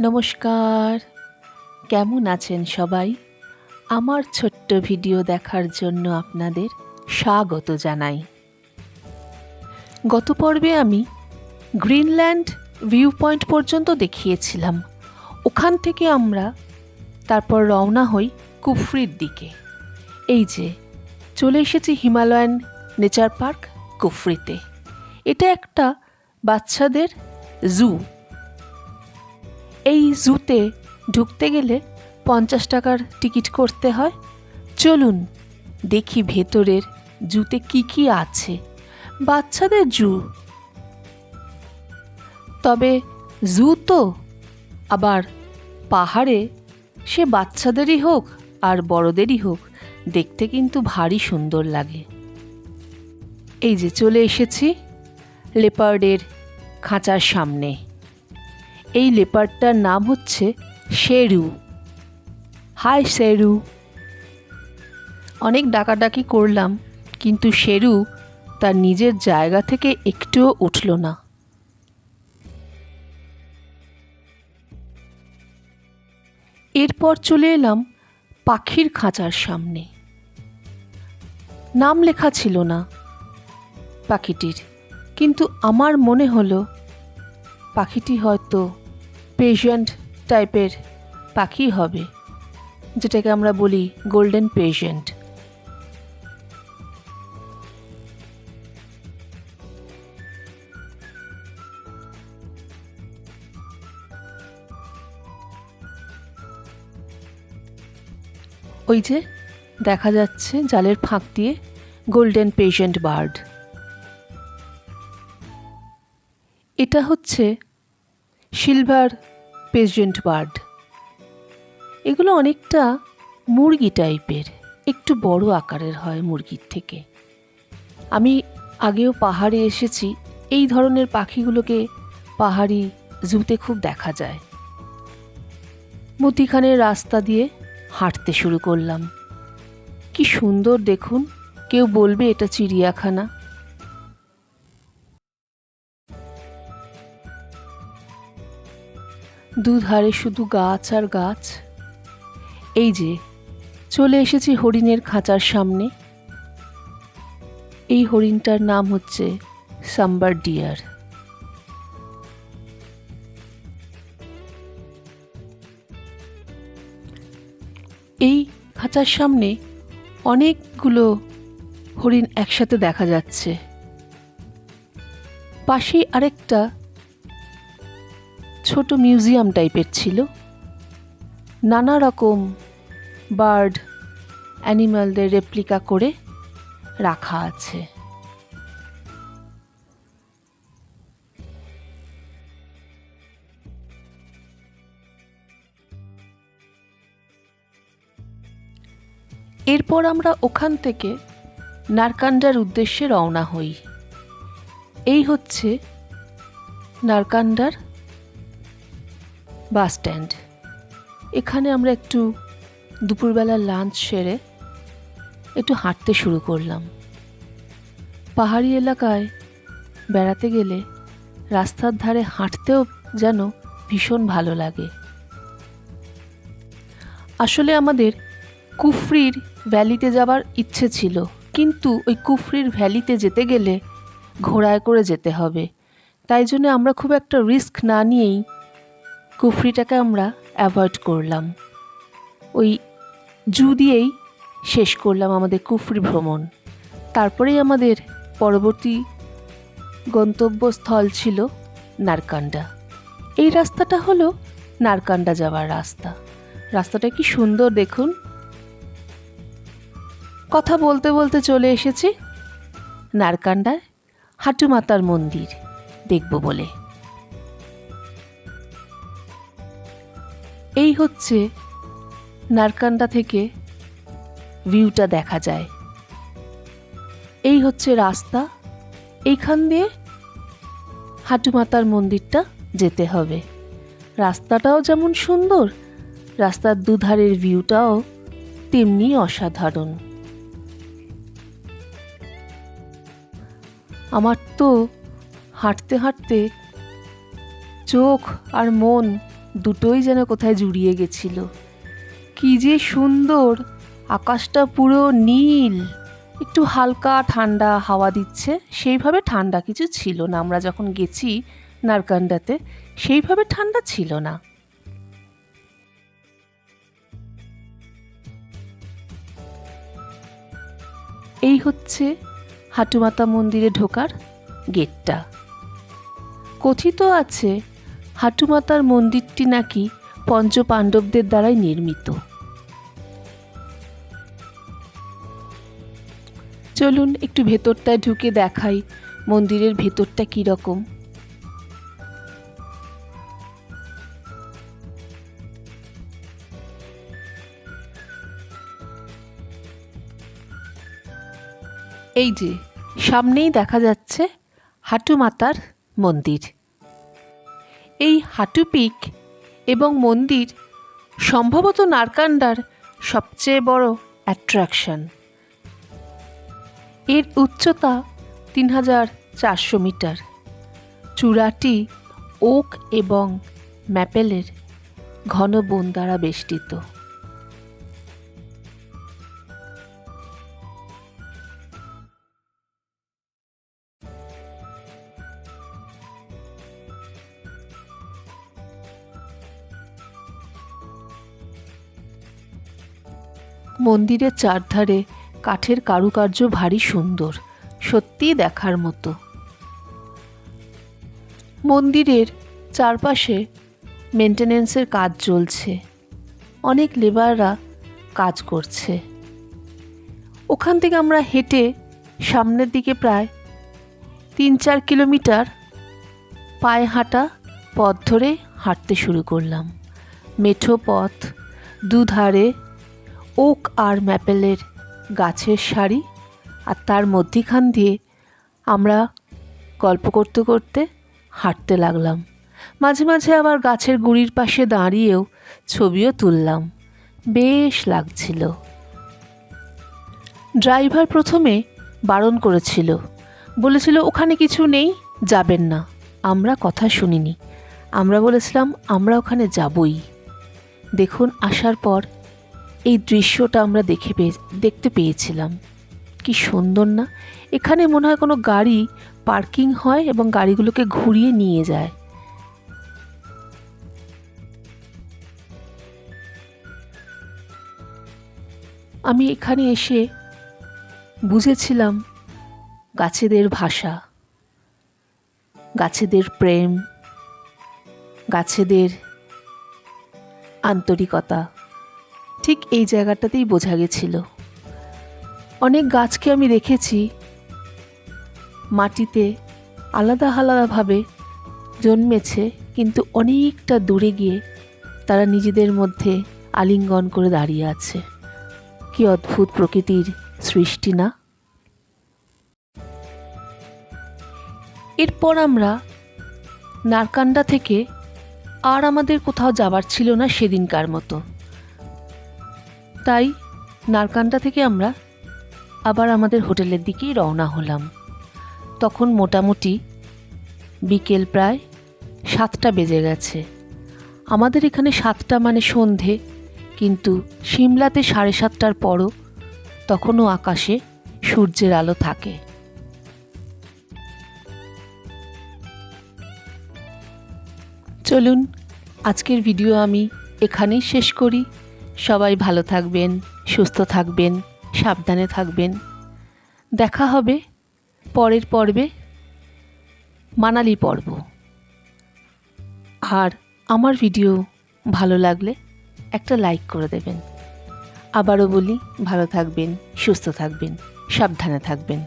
নমস্কার। কেমন আছেন সবাই? আমার ছোট্ট ভিডিও দেখার জন্য আপনাদের স্বাগত জানাই। গত পর্বে আমি গ্রিনল্যান্ড ভিউ পয়েন্ট পর্যন্ত দেখিয়েছিলাম। ওখান থেকে আমরা তারপর রওনা হই কুফরির দিকে। এই যে, চলে এসেছি হিমালয়ান নেচার পার্ক কুফরিতে। এটা একটা বাচ্চাদের জু। এই জুতে ঢুকতে গেলে পঞ্চাশ টাকার টিকিট করতে হয়। চলুন দেখি ভেতরের জুতে কি কি আছে। বাচ্চাদের জু। তবে জু তো, আবার পাহাড়ে সে বাচ্চাদেরই হোক আর বড়দেরই হোক, দেখতে কিন্তু ভারী সুন্দর লাগে। এই যে চলে এসেছি লেপার্ডের খাঁচার সামনে। এই লেপারটার নাম হচ্ছে শেরু। হাই, শেরু। অনেক ডাকাডাকি করলাম, কিন্তু শেরু তার নিজের জায়গা থেকে একটুও উঠল না। এরপর চলে এলাম পাখির খাঁচার সামনে। নাম লেখা ছিল না পাখিটির, কিন্তু আমার মনে হলো পাখিটি হয়তো পেশেন্ট টাইপের পাখি হবে, যেটাকে আমরা বলি গোল্ডেন পেশেন্ট ওই যে দেখা যাচ্ছে জালের ফাঁক দিয়ে গোল্ডেন পেশেন্ট বার্ড এটা হচ্ছে সিলভার পেজেন্ট বার্ড এগুলো অনেকটা মুরগি টাইপের, একটু বড় আকারের হয় মুরগির থেকে। আমি আগেও পাহাড়ে এসেছি, এই ধরনের পাখিগুলোকে পাহাড়ি জুতে খুব দেখা যায়। মতিখানের রাস্তা দিয়ে হাঁটতে শুরু করলাম। কি সুন্দর দেখুন, কেউ বলবে এটা চিড়িয়াখানা। দুধারে শুধু গাছ আর গাছ। এই যে, চলে এসেছি হরিণের খাঁচার সামনে। এই হরিণটার নাম হচ্ছে সাম্বার ডিয়ার। এই খাঁচার সামনে অনেকগুলো হরিণ একসাথে দেখা যাচ্ছে। পাশেই আরেকটা ছোট মিউজিয়াম টাইপের ছিল। নানা রকম বার্ড অ্যানিমালদের রেপ্লিকা করে রাখা আছে। এরপর আমরা ওখান থেকে নারকান্ডার উদ্দেশ্যে রওনা হই। এই হচ্ছে নারকান্ডার বাস স্ট্যান্ড। এখানে আমরা একটু দুপুরবেলা লাঞ্চ সেরে একটু হাঁটতে শুরু করলাম। পাহাড়ি এলাকায় বেড়াতে গেলে রাস্তার ধারে হাঁটতেও যেন ভীষণ ভালো লাগে। আসলে আমাদের কুফরির ভ্যালিতে যাবার ইচ্ছে ছিল, কিন্তু ওই কুফরির ভ্যালিতে যেতে গেলে ঘোড়ায় করে যেতে হবে। তাই জন্য আমরা খুব একটা রিস্ক না নিয়েই কুফরিটাকে আমরা অ্যাভয়েড করলাম। ওই জু দিয়েই শেষ করলাম আমাদের কুফরি ভ্রমণ। তারপরেই আমাদের পরবর্তী গন্তব্যস্থল ছিল নারকান্ডা। এই রাস্তাটা হলো নারকান্ডা যাওয়ার রাস্তা। রাস্তাটা কি সুন্দর দেখুন। কথা বলতে বলতে চলে এসেছি। নারকান্ডায় হাটুমাতার মন্দির, দেখব বলে। এই হচ্ছে নারকান্ডা থেকে ভিউটা দেখা যায়। এই হচ্ছে রাস্তা। এইখান দিয়ে হাটুমাতার মন্দিরটা যেতে হবে। রাস্তাটাও যেমন সুন্দর, রাস্তার দুধারের ভিউটাও তেমনি অসাধারণ। আমার তো হাঁটতে হাঁটতে চোখ আর মন দুটোই যেন কোথায় জুড়িয়ে গেছিল। কি যে সুন্দর! আকাশটা পুরো নীল। একটু হালকা ঠান্ডা হাওয়া দিচ্ছে, সেইভাবে ঠান্ডা কিছু ছিল না। আমরা যখন গেছি নারকান্ডাতে, সেইভাবে ঠান্ডা ছিল না। এই হচ্ছে হাটুমাতা মন্দিরে ঢোকার গেটটা। কথিত আছে হাটুমাতার মন্দিরটি নাকি পঞ্চ পাণ্ডবদের দ্বারাই নির্মিত। চলুন একটু ভেতরটায় ঢুকে দেখাই মন্দিরের ভেতরটা কীরকম। এই যে, সামনেই দেখা যাচ্ছে হাটু মাতার মন্দির। এই হাটু পিক এবং মন্দির সম্ভবত নারকান্ডার সবচেয়ে বড় অ্যাট্রাকশন এর উচ্চতা তিন হাজার চারশো মিটার। চূড়াটি ওক এবং ম্যাপেলের ঘন বন দ্বারা বেষ্টিত। মন্দিরের চারধারে কাঠের কারুকার্য ভারী সুন্দর, সত্যিই দেখার মতো। মন্দিরের চারপাশে মেনটেনেন্সের কাজ চলছে। অনেক লেবাররা কাজ করছে। ওখান থেকে আমরা হেঁটে সামনের দিকে প্রায় তিন চার কিলোমিটার পায়ে হাঁটা পথ ধরে হাঁটতে শুরু করলাম। মেঠো পথ, দুধারে ওক আর ম্যাপেলের গাছের সারি আর তার মধ্যিখান দিয়ে আমরা গল্প করতে করতে হাঁটতে লাগলাম। মাঝে মাঝে আবার গাছের গুড়ির পাশে দাঁড়িয়েও ছবিও তুললাম। বেশ লাগছিল। ড্রাইভার প্রথমে বারণ করেছিল। বলেছিল, ওখানে কিছু নেই, যাবেন না। আমরা কথা শুনিনি। আমরা বলেছিলাম, আমরা ওখানে যাবই। দেখুন, আসার পর এই দৃশ্যটা আমরা দেখে পেয়ে, দেখতে পেয়েছিলাম। কি সুন্দর না? এখানে মনে হয় কোনো গাড়ি পার্কিং হয় এবং গাড়িগুলোকে ঘুরিয়ে নিয়ে যায়। আমি এখানে এসে বুঝেছিলাম গাছেদের ভাষা, গাছেদের প্রেম, গাছেদের আন্তরিকতা। ঠিক এই জায়গাটাতেই বোঝা গেছিল। অনেক গাছকে আমি দেখেছি। মাটিতে আলাদা আলাদাভাবে জন্মেছে, কিন্তু অনেকটা দূরে গিয়ে তারা নিজেদের মধ্যে আলিঙ্গন করে দাঁড়িয়ে আছে। কি অদ্ভুত প্রকৃতির সৃষ্টি না? এরপর আমরা নারকান্ডা থেকে আর আমাদের কোথাও যাবার ছিল না সেদিনকার মতো। তাই নারকান্ডা থেকে আমরা আবার আমাদের হোটেলের দিকেই রওনা হলাম। তখন মোটামুটি বিকেল প্রায় সাতটা বেজে গেছে। আমাদের এখানে সাতটা মানে সন্ধে, কিন্তু সিমলাতে সাড়ে সাতটার পরও তখনও আকাশে সূর্যের আলো থাকে। চলুন, আজকের ভিডিও আমি এখানেই শেষ করি। সবাই ভালো থাকবেন, সুস্থ থাকবেন, সাবধানে থাকবেন। দেখা হবে পরের পর্বে মানালি পর্ব। আর আমার ভিডিও ভালো লাগলে একটা লাইক করে দেবেন। আবারও বলি, ভালো থাকবেন, সুস্থ থাকবেন, সাবধানে থাকবেন।